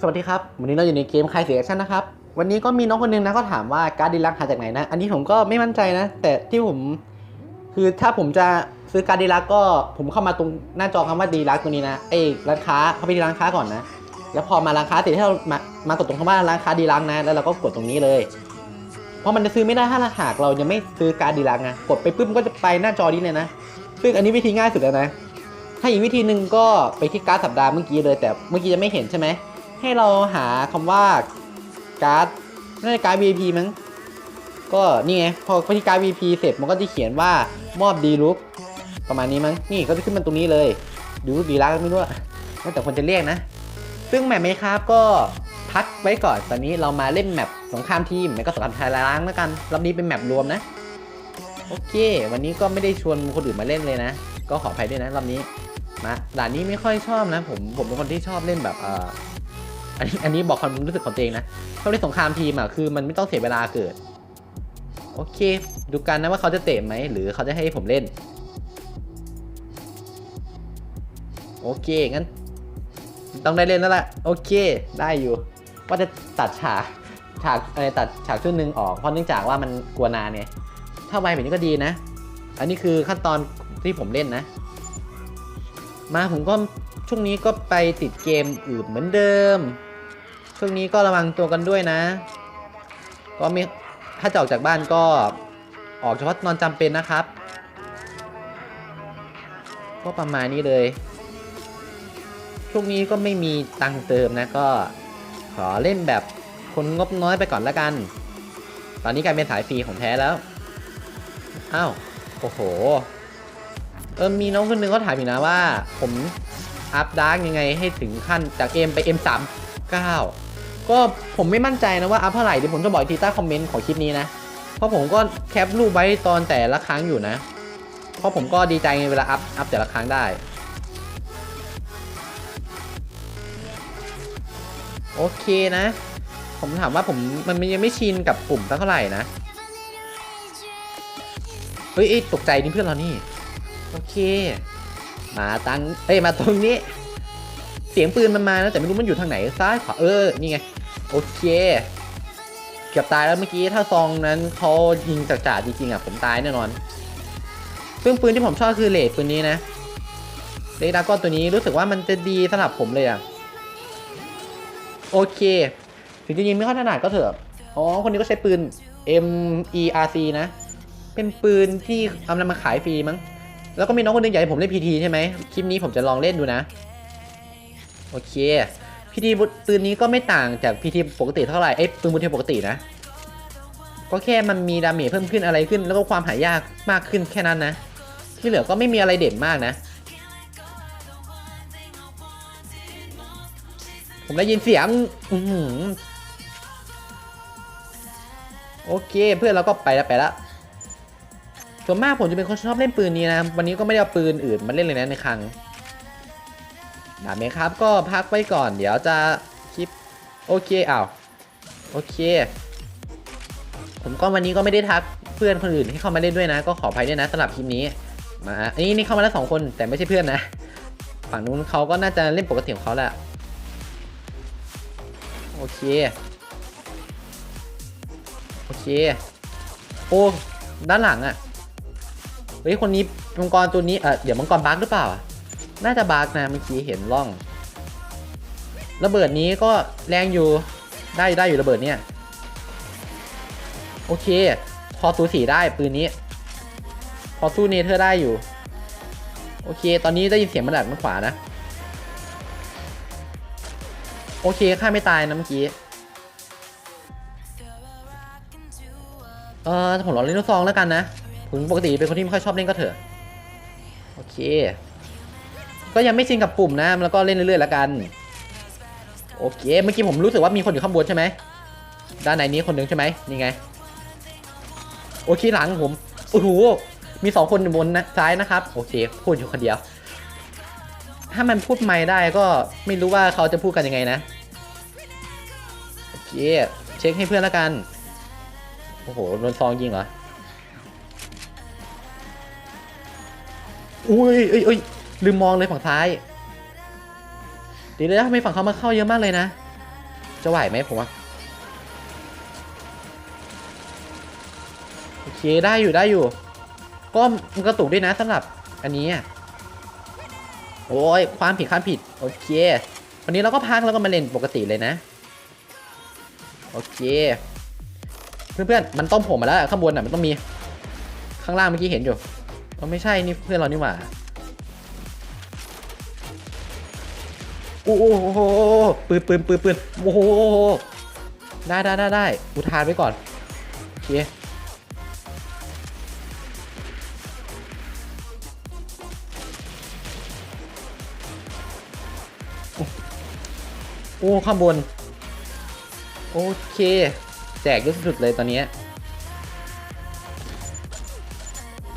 สวัสดีครับ วันนี้เราอยู่ในเกมคลายเสียชั่นนะครับ วันนี้ก็มีน้องคนหนึงนะก็ถามว่าการ์ดดีลักหาจากไหนนะ อันนี้ผมก็ไม่มั่นใจนะ แต่ที่ผม คือถ้าผมจะซื้อการ์ดดีลักก็ผมเข้ามาตรงหน้าจอคำว่าดีลักตรงนี้นะ เอ้ร้านค้าเข้าไปที่ร้านค้าก่อนนะ แล้วพอมาร้านค้าเสร็จให้เรามามากดตรงคำว่าร้านค้าดีลักนะ แล้วเราก็กดตรงนี้เลย เพราะมันจะซื้อไม่ได้ถ้าหากเรายังไม่ซื้อการ์ดดีลักนะ กดไปปุ๊บก็จะไปหน้าจอนี้เลยนะ ซึ่งอันนี้วิธีง่ายสุดแล้วนะ ถ้าอีกวิธีหนึ่งก็ไปที่การ์ดสัปดาห์เมื่อกี้เลย แต่เมื่อกี้จะไม่เห็นใช่ไหม ให้เราหาคำว่าการ์ดน่าจะการ์ด VIP มั้งก็นี่ไงพอไปที่การ์ด VIP เสร็จมันก็จะเขียนว่ามอบดีลุกประมาณนี้มั้งนี่ก็จะขึ้นมาตรงนี้เลยดูดีรักไม่รู้แล้วแต่คนจะเรียกนะ ซึ่งแมปไหมครับก็พักไว้ก่อนตอนนี้เรามาเล่นแมปสงครามทีมแล้วก็สงครามไทยล้างแล้วกันรอบนี้เป็นแมปรวมนะโอเค วันนี้ก็ไม่ได้ชวนคนอื่นมาเล่นเลยนะ ก็ขออภัยด้วยนะรอบนี้มาด่านนี้ไม่ค่อยชอบนะ ผมผมเป็นคนที่ชอบเล่นแบบเอ่อ อันนี้อันนี้บอกความรู้สึกของตัวเองนะชอบเล่นสงครามทีมอะคือมันไม่ต้องเสียเวลาเกิด โอเค ดูกันนะว่าเขาจะเตะไหมหรือเขาจะให้ผมเล่น โอเคงั้น ต้องได้เล่นแล้วล่ะโอเค ได้อยู่ว่าจะตัดฉากฉากอะไรตัดฉากช่วงหนึ่งออกเพราะเนื่องจากว่ามันกลัวนานไงถ้าไวแบบนี้ก็ดีนะ อันนี้คือขั้นตอนที่ผมเล่นนะ มาผมก็ ช่วงนี้ก็ไปติดเกมอื่นเหมือนเดิม ช่วงนี้ก็ระวังตัวกันด้วยนะ ก็ม่ถ้าจะออกจากบ้านก็ออกเฉพาะนอนจำเป็นนะครับ ก็ประมาณนี้เลย ช่วงนี้ก็ไม่มีตังค์เติมนะก็ ขอเล่นแบบคนงบน้อยไปก่อนละกัน ตอนนี้กลายเป็นสายฟรีของแท้แล้วอ้าวโอ้โห เออมีน้องคนหนึงเขาถามอยู่นะว่า ผม อัพดาร์กยังไงให้ถึงขั้นจาก M ไป M 3 9ก็ผมไม่มั่นใจนะว่าอัพเท่าไหร่เดี๋ยวผมจะบอกทีใต้คอมเมนต์ของคลิปนี้นะ เพราะผมก็แคปรูปไว้ตอนแต่ละครั้งอยู่นะ เพราะผมก็ดีใจเวลาอัพอัพแต่ละครั้งได้ โอเคนะ ผมถามว่าผมมันยังไม่ชินกับปุ่มสักเท่าไหร่นะเฮ้ยเอ้ยตกใจนี่เพื่อนเรานี่ โอเค มาตังเอ้ยมาตรงนี้ เสียงปืนมันมานะแต่ไม่รู้มันอยู่ทางไหนซ้ายขวาเออนี่ไงโอเค เกือบตายแล้วเมื่อกี้ถ้าซองนั้นเขายิงจากจ่าจริงๆอะผมตายแน่นอนซึ่งปืนที่ผมชอบคือเลดปืนนี้นะเลดดาก้อนตัวนี้รู้สึกว่ามันจะดีสำหรับผมเลยอะโอเค ถึงจะยิงไม่ค่อยถนัดก็เถอะอ๋อคนนี้ก็ใช้ปืน M E R C นะ เป็นปืนที่เอานำมาขายฟรีมั้ง แล้วก็มีน้องคนหนึงอยากให้ผมเล่น PT ใช่ไหมคลิปนี้ผมจะลองเล่นดูนะ โอเค PT ปืนนี้ก็ไม่ต่างจาก PT ปกติเท่าไหร่เอ้ปืนบูเทปกตินะ ก็แค่มันมีดาเมจเพิ่มขึ้นอะไรขึ้น แล้วก็ความหายากมากขึ้นแค่นั้นนะ ที่เหลือก็ไม่มีอะไรเด่นมากนะ ผมได้ยินเสียงอืโอเคเพื่อนเราก็ไปแล้วไปแล้ว ส่วนมากผมจะเป็นคนชอบเล่นปืนนี้นะ วันนี้ก็ไม่ได้เอาปืนอื่นมาเล่นเลยนะในครั้งดาบเมครับก็พักไว้ก่อน เดี๋ยวจะคลิปโอเคอ้าวโอเค ผมก็วันนี้ก็ไม่ได้ทักเพื่อนคนอื่นให้เข้ามาเล่นด้วยนะ ก็ขออภัยด้วยนะสำหรับคลิปนี้มาอันนี้นี่เข้ามาแล้วสองคนแต่ไม่ใช่เพื่อนนะ ฝั่งนู้นเขาก็น่าจะเล่นปกติของเขาแหละโอเคโอเคโอ้ด้านหลังอะ่ะ เฮ้ยคนนี้มังกรตัวนี้เออเดี๋ยวมังกรบั๊กหรือเปล่าน่าจะบั๊กนะเมื่อกี้เห็นร่อง ระเบิดนี้ก็แรงอยู่ได้ได้อยู่ระเบิดเนี่ยโอเค พอสูสีได้ปืนนี้ พอสู้เนเธอร์ได้อยู่ โอเค ตอนนี้ได้ยินเสียงมันดักมันขวานะ โอเคฆ่าไม่ตายนะเมื่อกี้ เออผมลองเล่นลูกซองแล้วกันนะ ผมปกติเป็นคนที่ไม่ค่อยชอบเล่นก็เถอะ โอเค ก็ยังไม่ชินกับปุ่มนะ แล้วก็เล่นเรื่อยๆแล้วกัน โอเค เมื่อกี้ผมรู้สึกว่ามีคนอยู่ข้างบนใช่ไหม ด้านในนี้คนหนึ่งใช่ไหมนี่ไง โอเคหลังผม โอ้โห มีสองคนบนนะซ้ายนะครับ โอเค พูดอยู่คนเดียว ถ้ามันพูดไม่ได้ก็ไม่รู้ว่าเขาจะพูดกันยังไงนะ โอเค เช็คให้เพื่อนแล้วกัน โอ้โหโดนซองยิงเหรอ อุ้ยเอ้ยเอ้ยลืมมองเลยฝั่งซ้ายดี๋ยนะทำไมฝั่งเขามาเข้าเยอะมากเลยนะ จะไหวไหมผมว่าโอเคได้อยู่ได้อยู่ ก็มันกระตุกด้วยนะสำหรับอันนี้อะโอ้ยความผิดความผิด โอเค วันนี้เราก็พักแล้วก็มาเล่นปกติเลยนะ โอเค เพื่อนๆ มันต้มผมมาแล้วข้างบนอะมันต้องมี ข้างล่างเมื่อกี้เห็นอยู่ ก็ไม่ใช่ นี่เพื่อนเรานี่หว่าโอ้โหปืนปืนปืนปืนโอ้โหได้ได้ได้ได้อุทานไว้ก่อนโอเคโอ้ ข้างบน โอเค แจกเยอะสุดเลยตอนนี้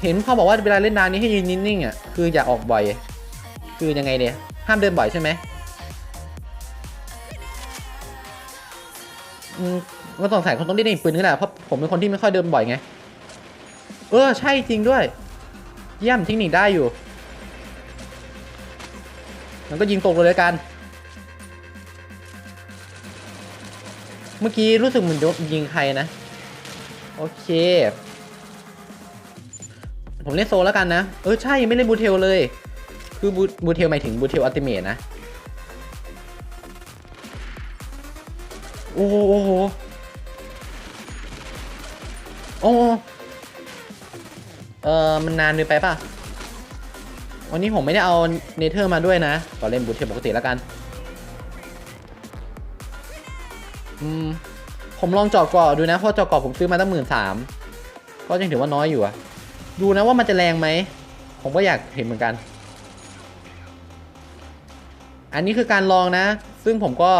เห็นเขาบอกว่าเวลาเล่นนานนี้ให้ยืนนิ่งๆอะคืออย่าออกบ่อย คือยังไงเนี่ย ห้ามเดินบ่อยใช่ไหมอืมก็สงสัยคนต้องเล่นปืนนี่แหละเพราะผมเป็นคนที่ไม่ค่อยเดินบ่อยไง เออใช่จริงด้วย เยี่ยมเทคนิคได้อยู่มันก็ยิงตกเลยกัน เมื่อกี้รู้สึกเหมือนยิงใครนะ โอเค ผมเล่นโซลแล้วกันนะ เออใช่ยังไม่เล่นบูเทลเลย คือบูบูเทลหมายถึงบูเทลอัลติเมทนะ โอ้โหโอ้โหโอ้เออมันนานเกินไปป่ะ วันนี้ผมไม่ได้เอาเนเธอร์มาด้วยนะ ก็เล่นบูเทลปกติแล้วกัน อืมผมลองจาะเกาะดูนะ เพราะจาะเกาะผมซื้อมาตั้งหมื่นสามก็ยังถือว่าน้อยอยู่อะ ดูนะว่ามันจะแรงไหม ผมก็อยากเห็นเหมือนกัน อันนี้คือการลองนะ ซึ่งผมก็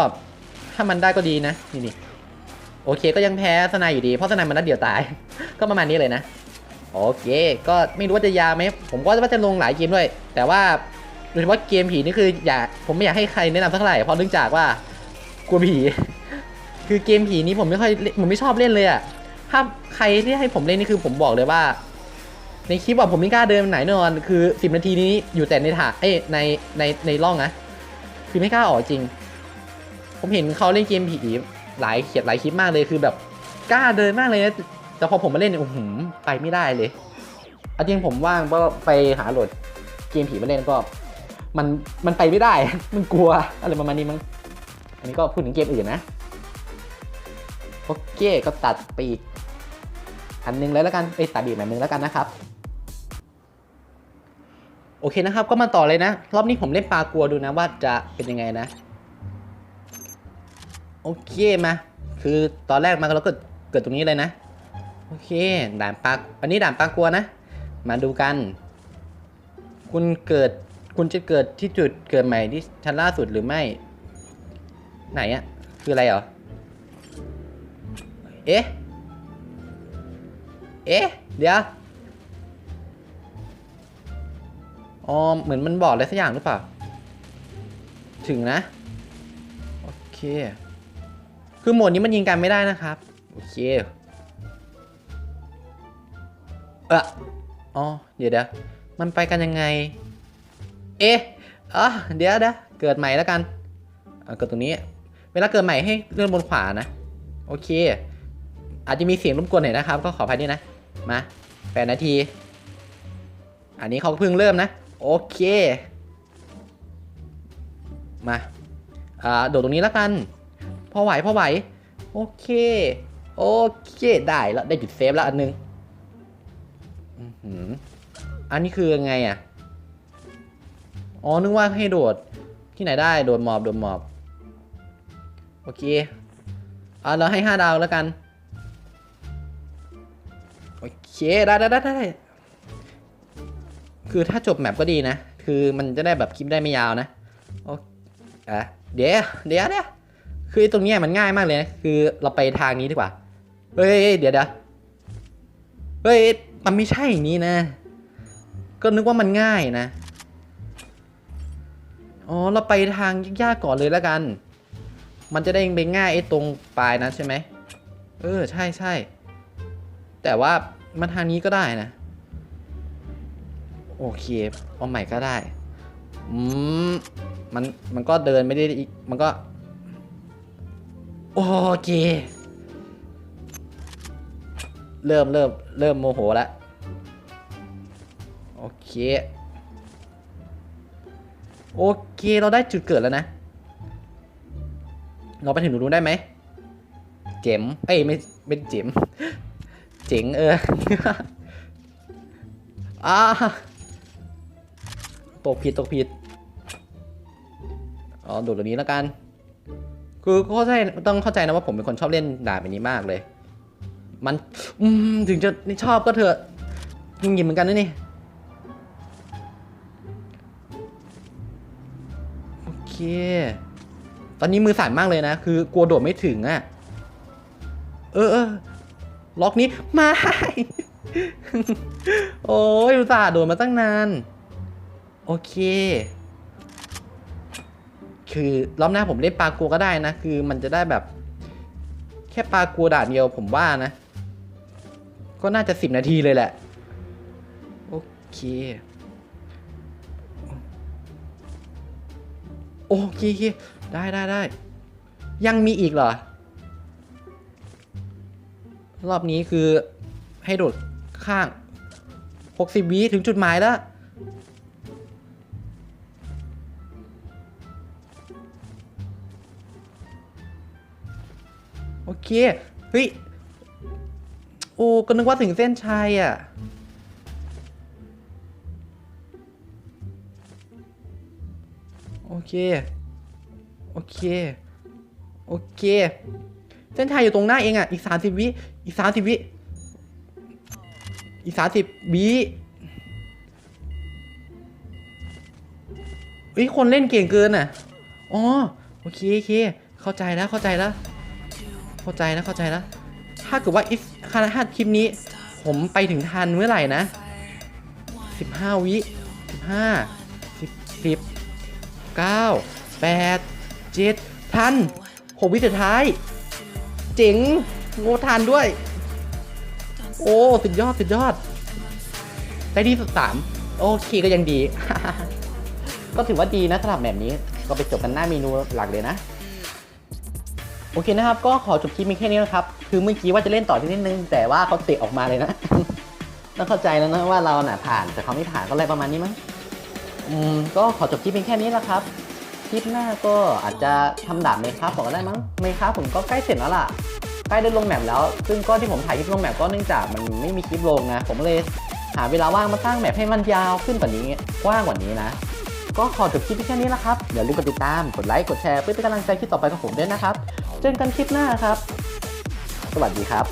ถ้ามันได้ก็ดีนะ นี่นี่โอเคก็ยังแพ้สนายอยู่ดี เพราะสนายมันนัดเดียวตาย ก็ประมาณนี้เลยนะ โอเค ก็ไม่รู้ว่าจะยาไหม ผมก็ว่าจะลงหลายเกมด้วย แต่ว่าโดยเฉพาะเกมผีนี่คืออย่าผมไม่อยากให้ใครแนะนำสักเท่าไหร่ เพราะเนื่องจากว่ากลัวผี คือเกมผีนี้ผมไม่ค่อยผมไม่ชอบเล่นเลยอะถ้าใครที่ให้ผมเล่นนี่คือผมบอกเลยว่า ในคลิปอะผมไม่กล้าเดินไหนแน่นอน คือสิบนาทีนี้อยู่แต่ในถาเอ้ยในในในร่องนะคือไม่กล้าออกจริง ผมเห็นเขาเล่นเกมผีหลายเขียนหลายคลิปมากเลยคือแบบกล้าเดินมากเลยนะแต่พอผมมาเล่นเนี่ยโอ้โหไปไม่ได้เลยเอาจริงผมว่างก็ไปหาโหลดเกมผีมาเล่นก็ มันมันไปไม่ได้ มันกลัวอะไรประมาณนี้มั้งอันนี้ก็พูดถึงเกมอื่นนะโอเคก็ตัดปีกอันหนึงเลยแล้วกันไปตัดอีกแบบนึงแล้วกันนะครับ โอเคนะครับ ก็มาต่อเลยนะ รอบนี้ผมเล่นปลากลัวดูนะว่าจะเป็นยังไงนะ โอเคมา คือตอนแรกมาเราก็เกิดตรงนี้เลยนะ โอเค ด่านปลาอันนี้ด่านปลากลัวนะ มาดูกัน คุณเกิดคุณจะเกิดที่จุดเกิดใหม่ที่ชั้นล่าสุดหรือไม่ ไหนอะคืออะไรเหรอ เอ๊ะ เอ๊ะ เดี๋ยว อ๋อเหมือนมันบอกอะไรสักอย่างหรือเปล่า ถึงนะ โอเค คือโหมดนี้มันยิงกันไม่ได้นะครับ โอเค เอออ๋อ เดี๋ยวเดี๋ยวมันไปกันยังไง เอ๊ะอ๋อเดี๋ยวเดี๋ยวเกิดใหม่แล้วกันเกิดตรงนี้ เวลาเกิดใหม่ให้เลื่อนบนขวานะ โอเค อาจจะมีเสียงรบกวนหน่อยนะครับ ก็ขออภัยด้วยนะ มาแปดนาที อันนี้เขาเพิ่งเริ่มนะ โอเค มา อ่า โดดตรงนี้แล้วกัน พอไหว พอไหว โอเค โอเค ได้แล้ว ได้จุดเซฟแล้วอันนึงอื้อหืออันนี้คือยังไงอะ อ๋อ นึกว่าให้โดด ที่ไหนได้ โดดหมอบ โดดหมอบ โอเค อ่าเราให้ห้าดาวแล้วกัน โอเค ได้ได้ได้ได้ คือถ้าจบแมปก็ดีนะ คือมันจะได้แบบคลิปได้ไม่ยาวนะโออะเดี๋ยวเดี๋ยวเดี๋ยคือไอ้ตรงเนี้ยมันง่ายมากเลยนะคือเราไปทางนี้ดีกว่า เฮ้ยเดี๋ยวเดี๋ยวเฮ้ยมันไม่ใช่อย่างนี้นะ ก็นึกว่ามันง่ายนะ อ๋อเราไปทางยากๆก่อนเลยแล้วกัน มันจะได้ไปง่ายไอ้ตรงปลายนั้นใช่ไหม เออใช่ใช่ แต่ว่ามันทางนี้ก็ได้นะ โอเคเอาใหม่ก็ได้อืมมันมันก็เดินไม่ได้อีก มันก็ โอเค เริ่มเริ่มเริ่มโมโหแล้วโอเค โอเค เราได้จุดเกิดแล้วนะ เราไปถึงตรงนู้นได้ไหม เจ๋มเอ้ยไม่เป็นเจ๋ม เจ๋งเออ อ่า ตกผิดตกผิดอ๋อโดดตัวนี้แล้วกัน คือเข้าใจต้องเข้าใจนะว่าผมเป็นคนชอบเล่นด่าแบบนี้มากเลย มันอืมถึงจะไม่ชอบก็เถอะยิงยิงเหมือนกันนะนี่โอเค ตอนนี้มือสั่นมากเลยนะ คือกลัวโดดไม่ถึงอะ่ะ เออเออล็อกนี้ไม่โอ้ยอุตส่าห์โดดมาตั้งนาน โอเค คือรอบหน้าผมเล่นปลากัวก็ได้นะ คือมันจะได้แบบ แค่ปลากัวด่านเดียวผมว่านะ ก็น่าจะสิบนาทีเลยแหละ โอเค โอเคโอเคได้ได้ได้ ยังมีอีกเหรอ รอบนี้คือให้โดดข้าง 60วิถึงจุดหมายแล้ว โอเค เฮ้ย โอ้ ก็นึกว่าถึงเส้นชัยอะ โอเค โอเค โอเค เส้นชัยอยู่ตรงหน้าเองอะ อีกสามสิบวิ อีกสามสิบวิ อีกสามสิบวิเฮ้ย คนเล่นเก่งเกินอะ อ๋อโอเคโอเค เข้าใจแล้วเข้าใจแล้ว เข้าใจแล้วเข้าใจแล้ว ถ้าเกิดว่าอีฟคาราฮัดคลิปนี้ ผมไปถึงทันเมื่อไหร่นะสิบห้าวิสิบห้าสิบสิบเก้าแปดเจ็ดทันหกวิสุดท้าย เจ๋งโง่ทันด้วย โอ้สุดยอดสุดยอดได้ที่สุดสามโอเคก็ยังดี ก็ถือว่าดีนะสำหรับแบบนี้ ก็ไปจบกันหน้าเมนูหลักเลยนะ โอเคนะครับ ก็ขอจบคลิปมีแค่นี้นะครับ คือเมื่อกี้ว่าจะเล่นต่อที่นิดนึง แต่ว่าเขาเตะออกมาเลยนะต้องเข้าใจแล้วนะว่าเราน่ะผ่านแต่เขาไม่ผ่านก็อะไรประมาณนี้มั้งอืมก็ขอจบคลิปเพียงแค่นี้ละครับคลิปหน้าก็อาจจะทำดาบเมคาบอกก็ได้มั้งเมคาผมก็ใกล้เสร็จแล้วล่ะใกล้ได้ลงแมปแล้ว ซึ่งก็ที่ผมถ่ายคลิปลงแมปก็เนื่องจากมันไม่มีคลิปลงนะ ผมเลยหาเวลาว่างมาสร้างแมปให้มันยาวขึ้นกว่านี้กว้างกว่านี้นะ ก็ขอจบคลิปแค่นี้ละครับ อย่าลืมกดติดตาม กดไลค์ กดแชร์ เพื่อเป็นกำลังใจคลิปต่อไปของผมด้วยนะครับ เจอกันคลิปหน้าครับ สวัสดีครับ